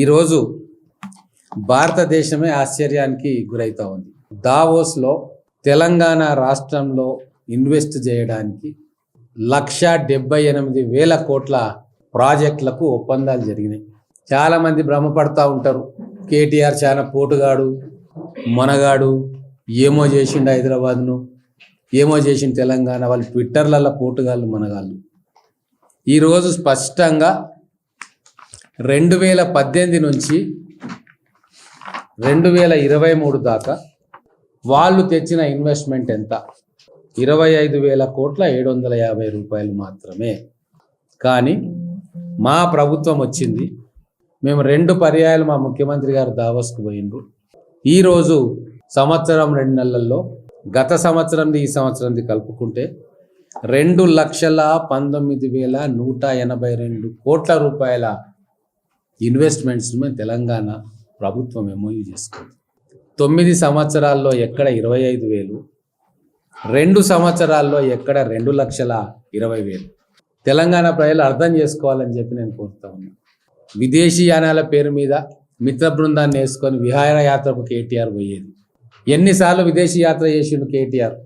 ఈరోజు భారతదేశమే ఆశ్చర్యానికి గురవుతూ ఉంది. దావోస్లో తెలంగాణ రాష్ట్రంలో ఇన్వెస్ట్ చేయడానికి లక్ష డెబ్బై ఎనిమిది వేల కోట్ల ప్రాజెక్టులకు ఒప్పందాలు జరిగినాయి. చాలామంది భ్రమపడతా ఉంటారు. కేటీఆర్ చాలా పోటుగాడు మొనగాడు ఏమో చేసిండు హైదరాబాద్ను ఏమో చేసిండు తెలంగాణ వాళ్ళు ట్విట్టర్లలో పోటుగాళ్ళు మనగాళ్ళు. ఈరోజు స్పష్టంగా రెండు వేల పద్దెనిమిది నుంచి రెండు వేల ఇరవై మూడు దాకా వాళ్ళు తెచ్చిన ఇన్వెస్ట్మెంట్ ఎంత? ఇరవై ఐదు వేల కోట్ల ఏడు వందల యాభై రూపాయలు మాత్రమే. కానీ మా ప్రభుత్వం వచ్చింది. మేము రెండు పర్యాయాలు మా ముఖ్యమంత్రి గారు దావస్కు పోయిండ్రు. ఈరోజు సంవత్సరం రెండు నెలల్లో గత సంవత్సరంది ఈ సంవత్సరంది కలుపుకుంటే రెండు లక్షల పంతొమ్మిది వేల నూట ఎనభై రెండు కోట్ల రూపాయల ఇన్వెస్ట్మెంట్స్ మేము తెలంగాణ ప్రభుత్వం ఎంఓయూ చేసుకుంది తొమ్మిది సంవత్సరాల్లో ఎక్కడ ఇరవై ఐదు వేలు రెండు సంవత్సరాల్లో ఎక్కడ రెండు లక్షల ఇరవై వేలు. తెలంగాణ ప్రజలు అర్థం చేసుకోవాలని చెప్పి నేను కోరుతా ఉన్నా. విదేశీ యానాల పేరు మీద మిత్ర బృందాన్ని వేసుకొని విహారయాత్రకు కేటీఆర్ పోయేది. ఎన్నిసార్లు విదేశీ యాత్ర చేసిండు కేటీఆర్?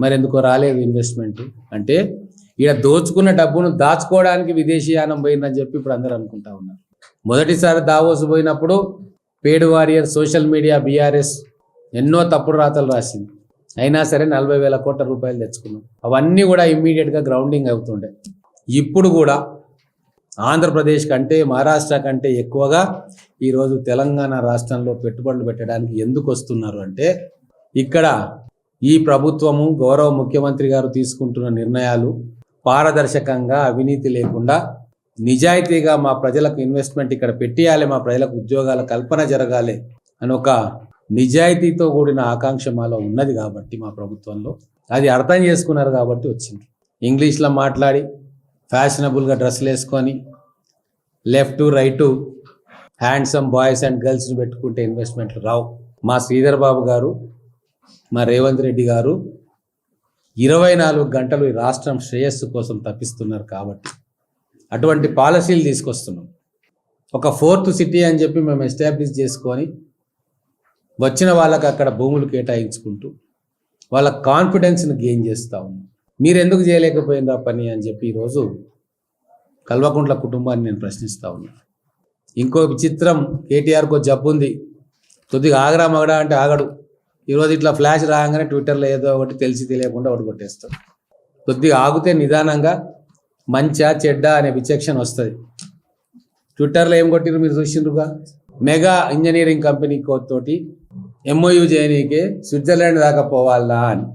మరి ఎందుకో రాలేదు ఇన్వెస్ట్మెంట్. అంటే ఈడ దోచుకున్న డబ్బును దాచుకోవడానికి విదేశీ యానం పోయిందని చెప్పి ఇప్పుడు అందరూ అనుకుంటా ఉన్నారు. మొదటిసారి దావోస్ పోయినప్పుడు పేడు వారియర్ సోషల్ మీడియా బీఆర్ఎస్ ఎన్నో తప్పుడు రాతలు రాసింది. అయినా సరే నలభై వేల కోట్ల రూపాయలు తెచ్చుకున్నాం. అవన్నీ కూడా ఇమ్మీడియట్గా గ్రౌండింగ్ అవుతుండే. ఇప్పుడు కూడా ఆంధ్రప్రదేశ్ కంటే మహారాష్ట్ర కంటే ఎక్కువగా ఈరోజు తెలంగాణ రాష్ట్రంలో పెట్టుబడులు పెట్టడానికి ఎందుకు వస్తున్నారు అంటే ఇక్కడ ఈ ప్రభుత్వము గౌరవ ముఖ్యమంత్రి గారు తీసుకుంటున్న నిర్ణయాలు పారదర్శకంగా అవినీతి లేకుండా నిజాయితీగా మా ప్రజలకు ఇన్వెస్ట్మెంట్ ఇక్కడ పెట్టియాలి మా ప్రజలకు ఉద్యోగాల కల్పన జరగాలి అని ఒక నిజాయితీతో కూడిన ఆకాంక్ష మాలో ఉన్నది కాబట్టి మా ప్రభుత్వంలో. అది అర్థం చేసుకున్నారు కాబట్టి వచ్చింది. ఇంగ్లీష్లో మాట్లాడి ఫ్యాషనబుల్గా డ్రెస్సులు వేసుకొని left right handsome boys and గర్ల్స్ని పెట్టుకుంటే ఇన్వెస్ట్మెంట్లు రావు. మా శ్రీధర్ బాబు గారు మా రేవంత్ రెడ్డి గారు ఇరవై నాలుగు గంటలు ఈ రాష్ట్రం శ్రేయస్సు కోసం తప్పిస్తున్నారు కాబట్టి అటువంటి పాలసీలు తీసుకొస్తున్నాం. ఒక ఫోర్త్ సిటీ అని చెప్పి మేము ఎస్టాబ్లిష్ చేసుకొని వచ్చిన వాళ్ళకి అక్కడ భూములు కేటాయించుకుంటూ వాళ్ళ కాన్ఫిడెన్స్ని గెయిన్ చేస్తూ ఉన్నాం. మీరు ఎందుకు చేయలేకపోయినరా పని అని చెప్పి ఈరోజు కల్వకుంట్ల కుటుంబాన్ని నేను ప్రశ్నిస్తూ ఉన్నా. ఇంకో విచిత్రం కేటీఆర్కు జబ్బు ఉంది. కొద్దిగా ఆగరా మగడా అంటే ఆగడు. ఈరోజు ఇట్లా ఫ్లాష్ రాగానే ట్విట్టర్లో ఏదో ఒకటి తెలిసి తెలియకుండా ఒకటి కొట్టేస్తాడు కొద్దిగా ఆగితే నిదానంగా మంచా చెడ్డ అనే విచక్షణ వస్తుంది. ట్విట్టర్లో ఏం కొట్టిరు మీరు చూసిండ్రుగా? మెగా ఇంజనీరింగ్ కంపెనీ తోటి ఎంఓయూ చేయనీకే స్విట్జర్లాండ్ దాకా పోవాలా అని.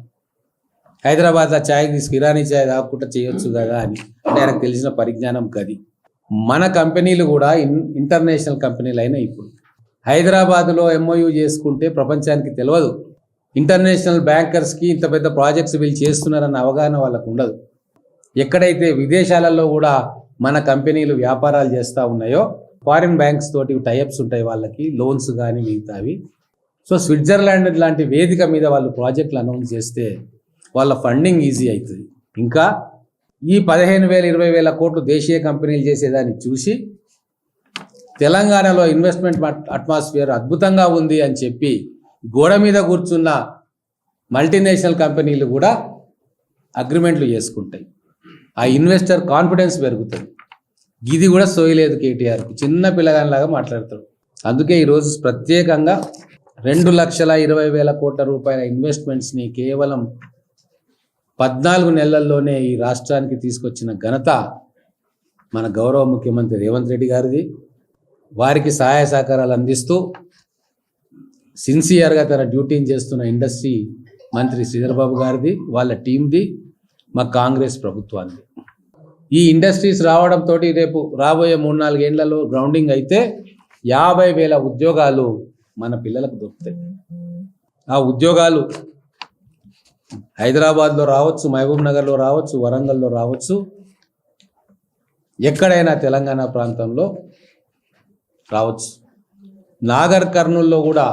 హైదరాబాద్లో ఛాయ్ తీసుకు ఇరానీ ఛాయ్ తాగకుండా చేయొచ్చు కదా అని. అంటే ఆయనకు తెలిసిన పరిజ్ఞానం కది. మన కంపెనీలు కూడా ఇన్ ఇంటర్నేషనల్ కంపెనీలు అయినా ఇప్పుడు. హైదరాబాద్లో ఎంఓయూ చేసుకుంటే ప్రపంచానికి తెలియదు ఇంటర్నేషనల్ బ్యాంకర్స్కి ఇంత పెద్ద ప్రాజెక్ట్స్ వీళ్ళు చేస్తున్నారన్న అవగాహన వాళ్ళకు ఉండదు. ఎక్కడైతే విదేశాలలో కూడా మన కంపెనీలు వ్యాపారాలు చేస్తూ ఉన్నాయో ఫారిన్ బ్యాంక్స్ తోటి టైఅప్స్ ఉంటాయి వాళ్ళకి లోన్స్ కానీ మిగతావి. సో స్విట్జర్లాండ్ లాంటి వేదిక మీద వాళ్ళు ప్రాజెక్టులు అనౌన్స్ చేస్తే వాళ్ళ ఫండింగ్ ఈజీ అవుతుంది. ఇంకా ఈ పదిహేను వేల ఇరవై వేల కోట్లు దేశీయ కంపెనీలు చేసేదాన్ని చూసి తెలంగాణలో ఇన్వెస్ట్మెంట్ అట్మాస్ఫియర్ అద్భుతంగా ఉంది అని చెప్పి గోడ మీద కూర్చున్న మల్టీనేషనల్ కంపెనీలు కూడా అగ్రిమెంట్లు చేసుకుంటాయి. ఆ ఇన్వెస్టర్ కాన్ఫిడెన్స్ పెరుగుతుంది. ఇది కూడా సోయలేదు కేటీఆర్కి. చిన్న పిల్లగానిలాగా మాట్లాడతాడు అందుకే ఈరోజు ప్రత్యేకంగా రెండు లక్షల ఇరవై వేల కోట్ల రూపాయల ఇన్వెస్ట్మెంట్స్ని కేవలం పద్నాలుగు నెలల్లోనే ఈ రాష్ట్రానికి తీసుకొచ్చిన ఘనత మన గౌరవ ముఖ్యమంత్రి రేవంత్ రెడ్డి గారిది. వారికి సహాయ సహకారాలు అందిస్తూ సిన్సియర్గా తన డ్యూటీని చేస్తున్న ఇండస్ట్రీ మంత్రి శ్రీధర్బాబు గారిది వాళ్ళ టీంది మా కాంగ్రెస్ ప్రభుత్వాన్ని. ఈ ఇండస్ట్రీస్ రావడంతో రేపు రాబోయే మూడు నాలుగేళ్ళలో గ్రౌండింగ్ అయితే యాభై వేల ఉద్యోగాలు మన పిల్లలకు దొరుకుతాయి. ఆ ఉద్యోగాలు హైదరాబాద్లో రావచ్చు మహబూబ్ నగర్లో రావచ్చు వరంగల్లో రావచ్చు. ఎక్కడైనా తెలంగాణ ప్రాంతంలో రావచ్చు. నాగర్ కర్నూల్లో కూడా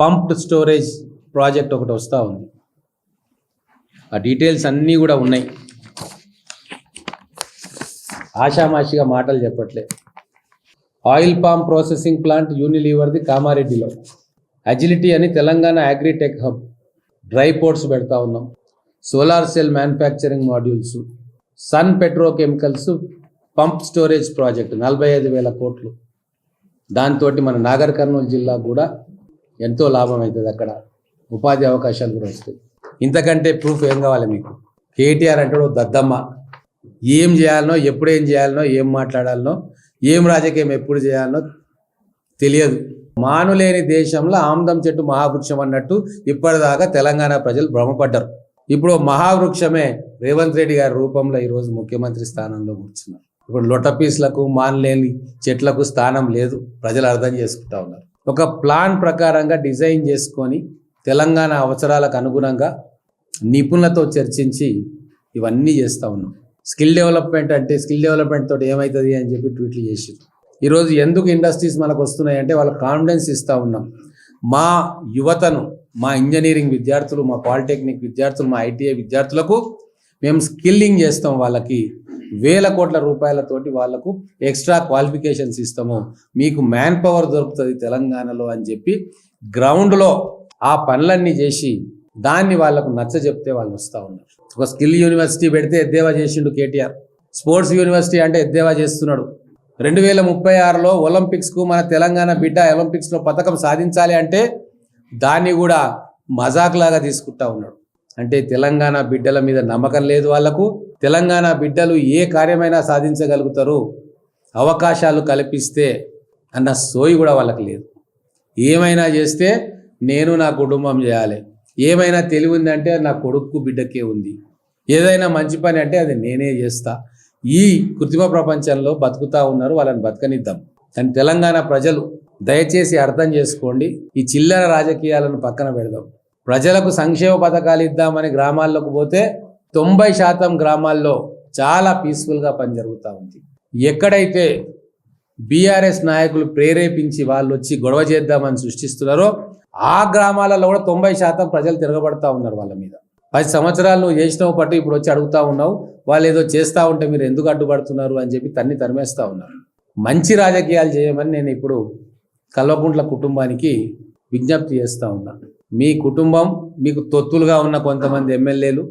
పంప్డ్ స్టోరేజ్ ప్రాజెక్ట్ ఒకటి వస్తూ ఉంది. ఆ డీటెయిల్స్ అన్నీ కూడా ఉన్నాయి. ఆషామాషిగా మాటలు చెప్పట్లే. ఆయిల్ పామ్ ప్రాసెసింగ్ ప్లాంట్ యూనిలీవర్ది కామారెడ్డిలో. అజిలిటీ అని Telangana agritech hub. Dry ports పెడతా ఉన్నాం. Solar cell manufacturing modules. Sun petrochemicals. Pump storage project నలభై ఐదు వేల కోట్లు. దాంతో మన నాగర్ కర్నూలు జిల్లా కూడా ఎంతో లాభం అవుతుంది అక్కడ. ఉపాధి అవకాశాలు కూడా వస్తాయి. ఇంతకంటే ప్రూఫ్ ఏం కావాలి మీకు? కేటీఆర్ అంటాడు దద్దమ్మ ఏం చేయాలనో ఎప్పుడు ఏం చేయాలనో ఏం మాట్లాడాలనో ఏం రాజకీయం ఎప్పుడు చేయాలనో తెలియదు. మానులేని దేశంలో ఆమ్దం చెట్టు మహావృక్షం అన్నట్టు ఇప్పటిదాకా తెలంగాణ ప్రజలు భ్రమపడ్డారు. ఇప్పుడు మహావృక్షమే రేవంత్ రెడ్డి గారి రూపంలో ఈరోజు ముఖ్యమంత్రి స్థానంలో కూర్చున్నారు. ఇప్పుడు లొటపీస్లకు మానలేని చెట్లకు స్థానం లేదు. ప్రజలు అర్థం చేసుకుంటా ఉన్నారు. ఒక ప్లాన్ ప్రకారంగా డిజైన్ చేసుకొని తెలంగాణ అవసరాలకు అనుగుణంగా నిపుణులతో చర్చించి ఇవన్నీ చేస్తూ ఉన్నాం. స్కిల్ డెవలప్మెంట్ అంటే స్కిల్ డెవలప్మెంట్ తోటి ఏమవుతుంది అని చెప్పి ట్వీట్లు చేసారు ఈరోజు ఎందుకు ఇండస్ట్రీస్ మనకు వస్తున్నాయి అంటే వాళ్ళకి కాన్ఫిడెన్స్ ఇస్తూ ఉన్నాం. మా యువతను మా ఇంజనీరింగ్ విద్యార్థులు మా పాలిటెక్నిక్ విద్యార్థులు మా ఐటీఐ విద్యార్థులకు మేము స్కిల్లింగ్ చేస్తాం వాళ్ళకి. వేల కోట్ల రూపాయలతోటి వాళ్ళకు ఎక్స్ట్రా క్వాలిఫికేషన్స్ ఇస్తాము. మీకు మ్యాన్ పవర్ దొరుకుతుంది తెలంగాణలో అని చెప్పి గ్రౌండ్లో ఆ పనులన్నీ చేసి దాన్ని వాళ్ళకు నచ్చ చెప్తే వాళ్ళు వస్తూ ఉన్నారు. ఒక స్కిల్ యూనివర్సిటీ పెడితే ఎద్దేవా చేసిండు కేటీఆర్. స్పోర్ట్స్ యూనివర్సిటీ అంటే ఎద్దేవా చేస్తున్నాడు. రెండు వేల ముప్పై ఆరులో ఒలింపిక్స్కు మన తెలంగాణ బిడ్డ ఒలింపిక్స్లో పథకం సాధించాలి అంటే దాన్ని కూడా మజాక్లాగా తీసుకుంటా ఉన్నాడు. అంటే తెలంగాణ బిడ్డల మీద నమ్మకం లేదు వాళ్ళకు తెలంగాణ బిడ్డలు ఏ కార్యమైనా సాధించగలుగుతారు. అవకాశాలు కల్పిస్తే అన్న సోయి కూడా వాళ్ళకి లేదు. ఏమైనా చేస్తే నేను నా కుటుంబం చేయాలి. ఏమైనా తెలివి ఉందంటే నా కొడుకు బిడ్డకే ఉంది. ఏదైనా మంచి పని అంటే అది నేనే చేస్తా. ఈ కృత్రిమ ప్రపంచంలో బతుకుతా ఉన్నారు వాళ్ళని బతకనిద్దాం. కానీ తెలంగాణ ప్రజలు దయచేసి అర్థం చేసుకోండి ఈ చిల్లర రాజకీయాలను పక్కన పెడదాం. ప్రజలకు సంక్షేమ పథకాలు ఇద్దామని గ్రామాల్లోకి పోతే తొంభై శాతం గ్రామాల్లో చాలా పీస్ఫుల్గా పని జరుగుతూ ఉంది. ఎక్కడైతే బీఆర్ఎస్ నాయకులు ప్రేరేపించి వాళ్ళు వచ్చి గొడవ చేద్దామని సృష్టిస్తున్నారో ఆ గ్రామాలలో కూడా తొంభై శాతం ప్రజలు తిరగబడతా ఉన్నారు వాళ్ళ మీద. పది సంవత్సరాలు నువ్వు చేసినావు పట్టు ఇప్పుడు వచ్చి అడుగుతా ఉన్నావు వాళ్ళు ఏదో చేస్తూ ఉంటే మీరు ఎందుకు అడ్డుపడుతున్నారు అని చెప్పి తన్ని తరిమేస్తూ ఉన్నారు. మంచి రాజకీయాలు చేయమని నేను ఇప్పుడు కల్వకుంట్ల కుటుంబానికి విజ్ఞప్తి చేస్తూ ఉన్నాను మీ కుటుంబం మీకు తొత్తులుగా ఉన్న కొంతమంది ఎమ్మెల్యేలు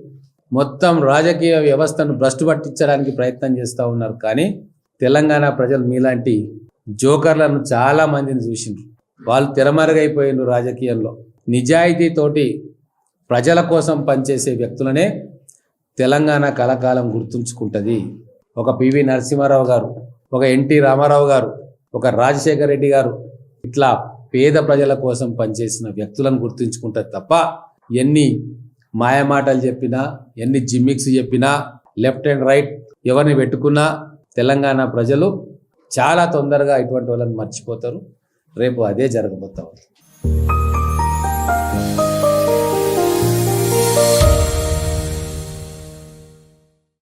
మొత్తం రాజకీయ వ్యవస్థను భ్రష్టు పట్టించడానికి ప్రయత్నం చేస్తూ ఉన్నారు కానీ తెలంగాణ ప్రజలు మీలాంటి జోకర్లను చాలా మందిని చూసిండ్రు. వాళ్ళు తెరమరుగైపోయినారు రాజకీయంలో. నిజాయితీతోటి ప్రజల కోసం పనిచేసే వ్యక్తులనే తెలంగాణ కలకాలం గుర్తుంచుకుంటుంది. ఒక పివి నరసింహారావు గారు ఒక ఎన్టీ రామారావు గారు ఒక రాజశేఖర రెడ్డి గారు ఇట్లా పేద ప్రజల కోసం పనిచేసిన వ్యక్తులను గుర్తుంచుకుంటుంది తప్ప ఎన్ని మాయమాటలు చెప్పినా ఎన్ని జిమ్మిక్స్ చెప్పినా లెఫ్ట్ అండ్ రైట్ ఎవరిని పెట్టుకున్నా తెలంగాణ ప్రజలు చాలా తొందరగా ఇటువంటి వాళ్ళని మర్చిపోతారు. రేపు అదే జరగబోతా ఉంది.